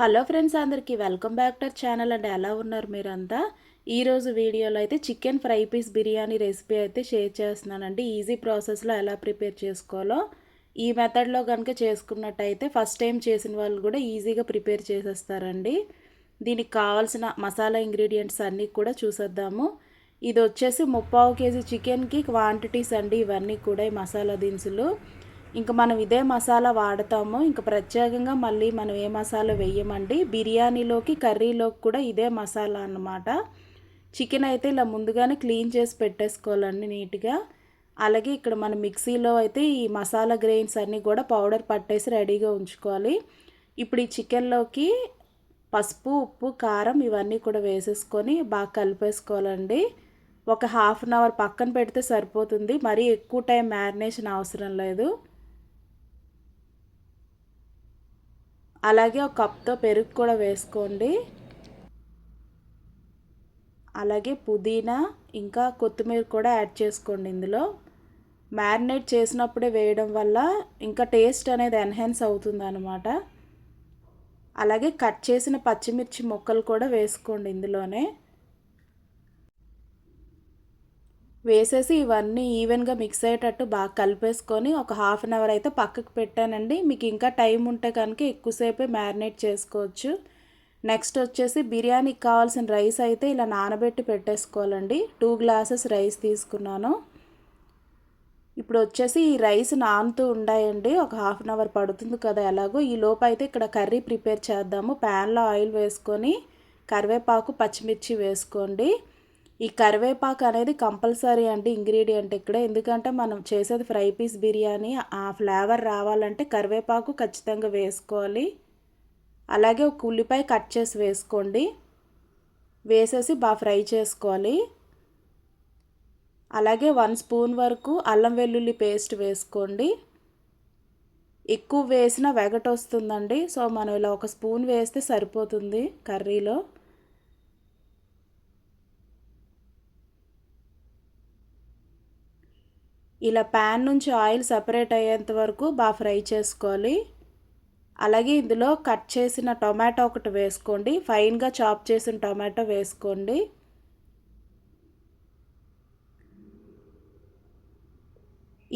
Hello friends అందరికీ welcome back to channel and ఎలా ఉన్నారు మీరంతా? ఈరోజు వీడియోలో అయితే chicken fry piece biryani recipe అయితే షేర్ చేస్తున్నానండి. ఈజీ ప్రాసెస్లో ఎలా ప్రిపేర్ చేసుకోవాలో ఈ మెథడ్లో కనుక చేసుకున్నట్టయితే ఫస్ట్ టైం చేసిన వాళ్ళు కూడా ఈజీగా ప్రిపేర్ చేసేస్తారండి. దీనికి కావాల్సిన మసాలా ఇంగ్రీడియంట్స్ అన్నీ కూడా చూసేద్దాము. ఇది వచ్చేసి ముప్పావు కేజీ చికెన్కి క్వాంటిటీస్ అండి. ఇవన్నీ కూడా ఈ మసాలా దినుసులు. ఇంకా మనం ఇదే మసాలా వాడతాము ఇంకా ప్రత్యేకంగా మళ్ళీ మనం ఏ మసాలా వేయమండి? బిర్యానీలోకి కర్రీలోకి కూడా ఇదే మసాలా అన్నమాట. చికెన్ అయితే ఇలా ముందుగానే క్లీన్ చేసి పెట్టేసుకోవాలండి నీట్గా. అలాగే ఇక్కడ మన మిక్సీలో అయితే ఈ మసాలా గ్రెయిన్స్ అన్నీ కూడా పౌడర్ పట్టేసి రెడీగా ఉంచుకోవాలి. ఇప్పుడు ఈ చికెన్లోకి పసుపు ఉప్పు కారం ఇవన్నీ కూడా వేసేసుకొని బాగా కలిపేసుకోవాలండి. ఒక హాఫ్ అన్ అవర్ పక్కన పెడితే సరిపోతుంది. మరీ ఎక్కువ టైం మ్యారినేషన్ అవసరం లేదు. అలాగే ఒక కప్తో పెరుగు కూడా వేసుకోండి. అలాగే పుదీనా ఇంకా కొత్తిమీర కూడా యాడ్ చేసుకోండి ఇందులో. మ్యారినేట్ చేసినప్పుడే వేయడం వల్ల ఇంకా టేస్ట్ అనేది ఎన్హాన్స్ అవుతుంది అనమాట అలాగే కట్ చేసిన పచ్చిమిర్చి ముక్కలు కూడా వేసుకోండి ఇందులోనే. వేసేసి ఇవన్నీ ఈవెన్గా మిక్స్ అయ్యేటట్టు బాగా కలిపేసుకొని ఒక హాఫ్ అన్ అవర్ అయితే పక్కకు పెట్టానండి. మీకు ఇంకా టైం ఉంటే కనుక ఎక్కువసేపే మ్యారినేట్ చేసుకోవచ్చు. నెక్స్ట్ వచ్చేసి బిర్యానీకి కావాల్సిన రైస్ అయితే ఇలా నానబెట్టి పెట్టేసుకోవాలండి. టూ గ్లాసెస్ రైస్ తీసుకున్నాను. ఇప్పుడు వచ్చేసి ఈ రైస్ నానుతూ ఉండాయండి. ఒక హాఫ్ అన్ అవర్ పడుతుంది కదా ఎలాగో. ఈ లోపు అయితే ఇక్కడ కర్రీ ప్రిపేర్ చేద్దాము. ప్యాన్లో ఆయిల్ వేసుకొని కరివేపాకు పచ్చిమిర్చి వేసుకోండి. ఈ కరివేపాకు అనేది కంపల్సరీ అండి ఇంగ్రీడియంట్ ఇక్కడ ఎందుకంటే మనం చేసేది ఫ్రై పీస్ బిర్యానీ ఆ ఫ్లేవర్ రావాలంటే కరివేపాకు ఖచ్చితంగా వేసుకోవాలి. అలాగే ఒక ఉల్లిపాయ కట్ చేసి వేసుకోండి. వేసేసి బాగా ఫ్రై చేసుకోవాలి. అలాగే వన్ స్పూన్ వరకు అల్లం వెల్లుల్లి పేస్ట్ వేసుకోండి. ఎక్కువ వేసిన వెగట వస్తుందండి సో మనం ఇలా ఒక స్పూన్ వేస్తే సరిపోతుంది కర్రీలో. ఇలా ప్యాన్ నుంచి ఆయిల్ సపరేట్ అయ్యేంత వరకు బాగా ఫ్రై చేసుకోవాలి. అలాగే ఇందులో కట్ చేసిన టొమాటో ఒకటి వేసుకోండి. ఫైన్గా చాప్ చేసిన టొమాటో వేసుకోండి.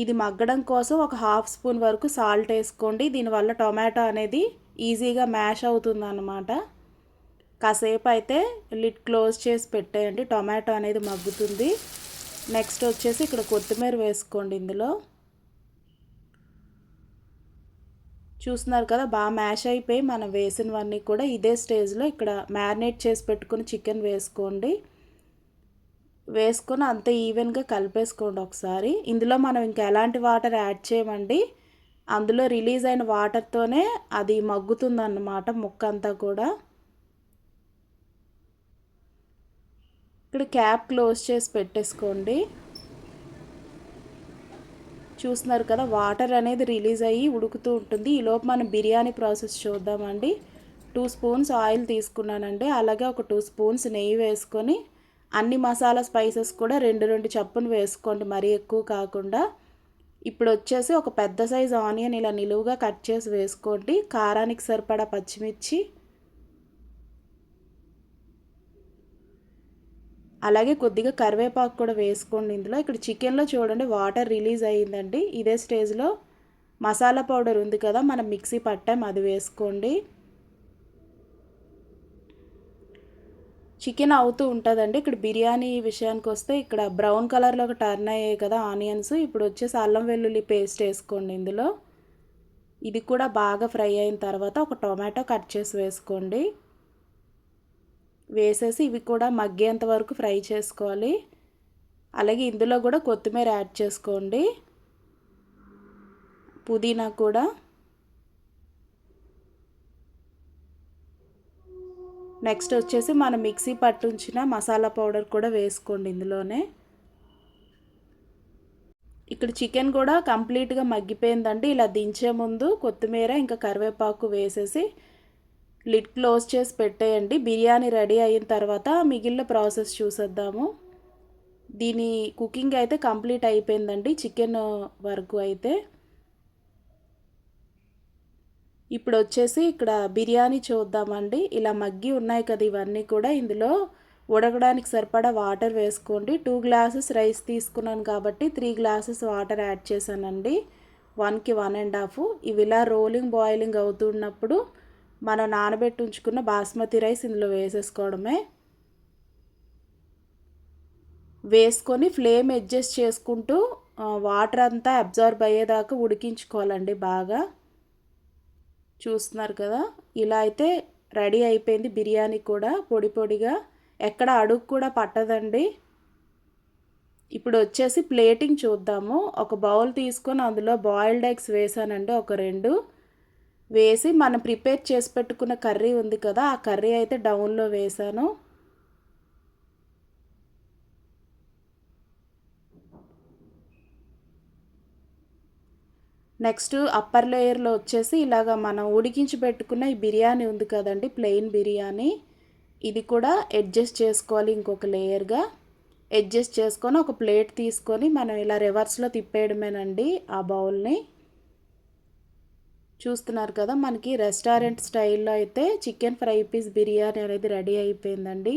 ఇది మగ్గడం కోసం ఒక హాఫ్ స్పూన్ వరకు సాల్ట్ వేసుకోండి. దీనివల్ల టొమాటో అనేది ఈజీగా మ్యాష్ అవుతుంది అన్నమాట కాసేపు అయితే లిడ్ క్లోజ్ చేసి పెట్టేయండి. టొమాటో అనేది మగ్గుతుంది. నెక్స్ట్ వచ్చేసి ఇక్కడ కొత్తిమీర వేసుకోండి ఇందులో. చూస్తున్నారు కదా బాగా మ్యాష్ అయిపోయి మనం వేసినవన్నీ కూడా ఇదే స్టేజ్లో ఇక్కడ మ్యారినేట్ చేసి పెట్టుకుని చికెన్ వేసుకోండి. వేసుకొని అంత ఈవెన్గా కలిపేసుకోండి ఒకసారి. ఇందులో మనం ఇంకా ఎలాంటి వాటర్ యాడ్ చేయమండి? అందులో రిలీజ్ అయిన వాటర్తోనే అది మగ్గుతుందన్నమాట ముక్క అంతా కూడా. ఇక్కడ క్యాప్ క్లోజ్ చేసి పెట్టేసుకోండి. చూస్తున్నారు కదా వాటర్ అనేది రిలీజ్ అయ్యి ఉడుకుతూ ఉంటుంది. ఈలోపు మనం బిర్యానీ ప్రాసెస్ చూద్దామండి. టూ స్పూన్స్ ఆయిల్ తీసుకున్నానండి. అలాగే ఒక టూ స్పూన్స్ నెయ్యి వేసుకొని అన్ని మసాలా స్పైసెస్ కూడా రెండు రెండు చప్పును వేసుకోండి మరీ ఎక్కువ కాకుండా. ఇప్పుడు వచ్చేసి ఒక పెద్ద సైజు ఆనియన్ ఇలా నిలువుగా కట్ చేసి వేసుకోండి. కారానికి సరిపడా పచ్చిమిర్చి అలాగే కొద్దిగా కరివేపాకు కూడా వేసుకోండి ఇందులో. ఇక్కడ చికెన్లో చూడండి వాటర్ రిలీజ్ అయ్యిందండి. ఇదే స్టేజ్లో మసాలా పౌడర్ ఉంది కదా మనం మిక్సీ పట్టాం అది వేసుకోండి. చికెన్ అవుతూ ఉంటుందండి. ఇక్కడ బిర్యానీ విషయానికి వస్తే ఇక్కడ బ్రౌన్ కలర్లో ఒక టర్న్ అయ్యాయి కదా ఆనియన్స్. ఇప్పుడు వచ్చేసి అల్లం వెల్లుల్లి పేస్ట్ వేసుకోండి ఇందులో. ఇది కూడా బాగా ఫ్రై అయిన తర్వాత ఒక టొమాటో కట్ చేసి వేసుకోండి. వేసేసి ఇవి కూడా మగ్గేంత వరకు ఫ్రై చేసుకోవాలి. అలాగే ఇందులో కూడా కొత్తిమీర యాడ్ చేసుకోండి. పుదీనా కూడా. నెక్స్ట్ వచ్చేసి మనం మిక్సీ పట్టుంచిన మసాలా పౌడర్ కూడా వేసుకోండి ఇందులోనే. ఇక్కడ చికెన్ కూడా కంప్లీట్గా మగ్గిపోయిందండి. ఇలా దించే ముందు కొత్తిమీర ఇంకా కరివేపాకు వేసేసి లిడ్ క్లోజ్ చేసి పెట్టేయండి. బిర్యానీ రెడీ అయిన తర్వాత మిగిలిన ప్రాసెస్ చూసేద్దాము. దీని కుకింగ్ అయితే కంప్లీట్ అయిపోయిందండి. చికెన్ వరకు అయితే. ఇప్పుడు వచ్చేసి ఇక్కడ బిర్యానీ చూద్దామండి. ఇలా మగ్గి ఉన్నాయి కదా ఇవన్నీ కూడా. ఇందులో ఉడకడానికి సరిపడా వాటర్ వేసుకోండి. టూ గ్లాసెస్ రైస్ తీసుకున్నాను కాబట్టి త్రీ గ్లాసెస్ వాటర్ యాడ్ చేశానండి. వన్కి వన్ అండ్ హాఫ్. ఇవి ఇలా రోలింగ్ బాయిలింగ్ అవుతున్నప్పుడు మనం నానబెట్టి ఉంచుకున్న బాస్మతి రైస్ ఇందులో వేసేసుకోవడమే. వేసుకొని ఫ్లేమ్ అడ్జస్ట్ చేసుకుంటూ వాటర్ అంతా అబ్జర్వ్ అయ్యేదాకా ఉడికించుకోవాలండి బాగా. చూస్తున్నారు కదా ఇలా అయితే రెడీ అయిపోయింది బిర్యానీ కూడా పొడి పొడిగా. ఎక్కడ అడుగు కూడా పట్టదండి. ఇప్పుడు వచ్చేసి ప్లేటింగ్ చూద్దాము. ఒక బౌల్ తీసుకొని అందులో బాయిల్డ్ ఎగ్స్ వేసానండి ఒక రెండు. వేసి మనం ప్రిపేర్ చేసి పెట్టుకున్న కర్రీ ఉంది కదా ఆ కర్రీ అయితే డౌన్లో వేసాను. నెక్స్ట్ అప్పర్ లేయర్లో వచ్చేసి ఇలాగ మనం ఉడికించి పెట్టుకున్న ఈ బిర్యానీ ఉంది కదండి ప్లెయిన్ బిర్యానీ. ఇది కూడా అడ్జస్ట్ చేసుకోవాలి ఇంకొక లేయర్గా. అడ్జస్ట్ చేసుకొని ఒక ప్లేట్ తీసుకొని మనం ఇలా రివర్స్లో తిప్పేయడమేనండి ఆ బౌల్ని. చూస్తున్నారు కదా మనకి రెస్టారెంట్ స్టైల్లో అయితే చికెన్ ఫ్రై పీస్ బిర్యానీ అనేది రెడీ అయిపోయిందండి.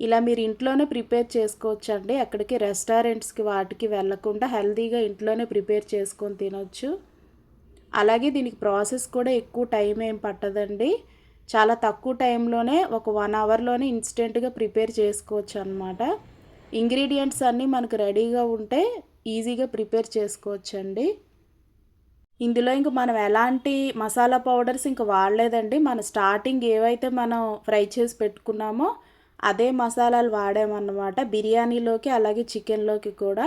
ఇలా మీరు ఇంట్లోనే ప్రిపేర్ చేసుకోవచ్చు అండి అక్కడికి రెస్టారెంట్స్కి వాటికి వెళ్ళకుండా హెల్తీగా ఇంట్లోనే ప్రిపేర్ చేసుకొని తినొచ్చు. అలాగే దీనికి ప్రాసెస్ కూడా ఎక్కువ టైం ఏం పట్టదండి. చాలా తక్కువ టైంలోనే ఒక వన్ అవర్లోనే ఇన్స్టెంట్గా ప్రిపేర్ చేసుకోవచ్చు అనమాట ఇంగ్రీడియంట్స్ అన్నీ మనకు రెడీగా ఉంటే ఈజీగా ప్రిపేర్ చేసుకోవచ్చండి. ఇందులో ఇంక మనం ఎలాంటి మసాలా పౌడర్స్ ఇంక వాడలేదండి. మన స్టార్టింగ్ ఏవైతే మనం ఫ్రై చేసి పెట్టుకున్నామో అదే మసాలాలు వాడామన్నమాట. బిర్యానీలోకి అలాగే చికెన్లోకి కూడా.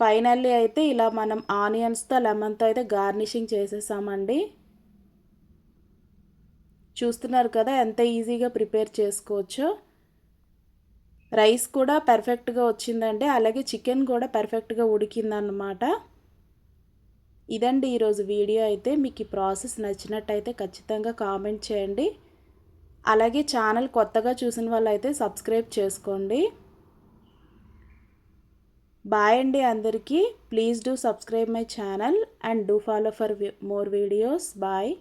ఫైనల్లీ అయితే ఇలా మనం ఆనియన్స్తో లెమన్తో అయితే గార్నిషింగ్ చేసేసామండి. చూస్తున్నారు కదా ఎంత ఈజీగా ప్రిపేర్ చేసుకోవచ్చు. రైస్ కూడా పర్ఫెక్ట్గా వచ్చిందండి. అలాగే చికెన్ కూడా పర్ఫెక్ట్గా ఉడికిందన్నమాట. ఇదండి ఈరోజు వీడియో అయితే మీకు ఈ ప్రాసెస్ నచ్చినట్టయితే ఖచ్చితంగా కామెంట్ చేయండి. అలాగే ఛానల్ కొత్తగా చూసిన వాళ్ళైతే సబ్స్క్రైబ్ చేసుకోండి. బాయ్ అండి అందరికీ. Please do subscribe my channel and do follow for more videos. Bye.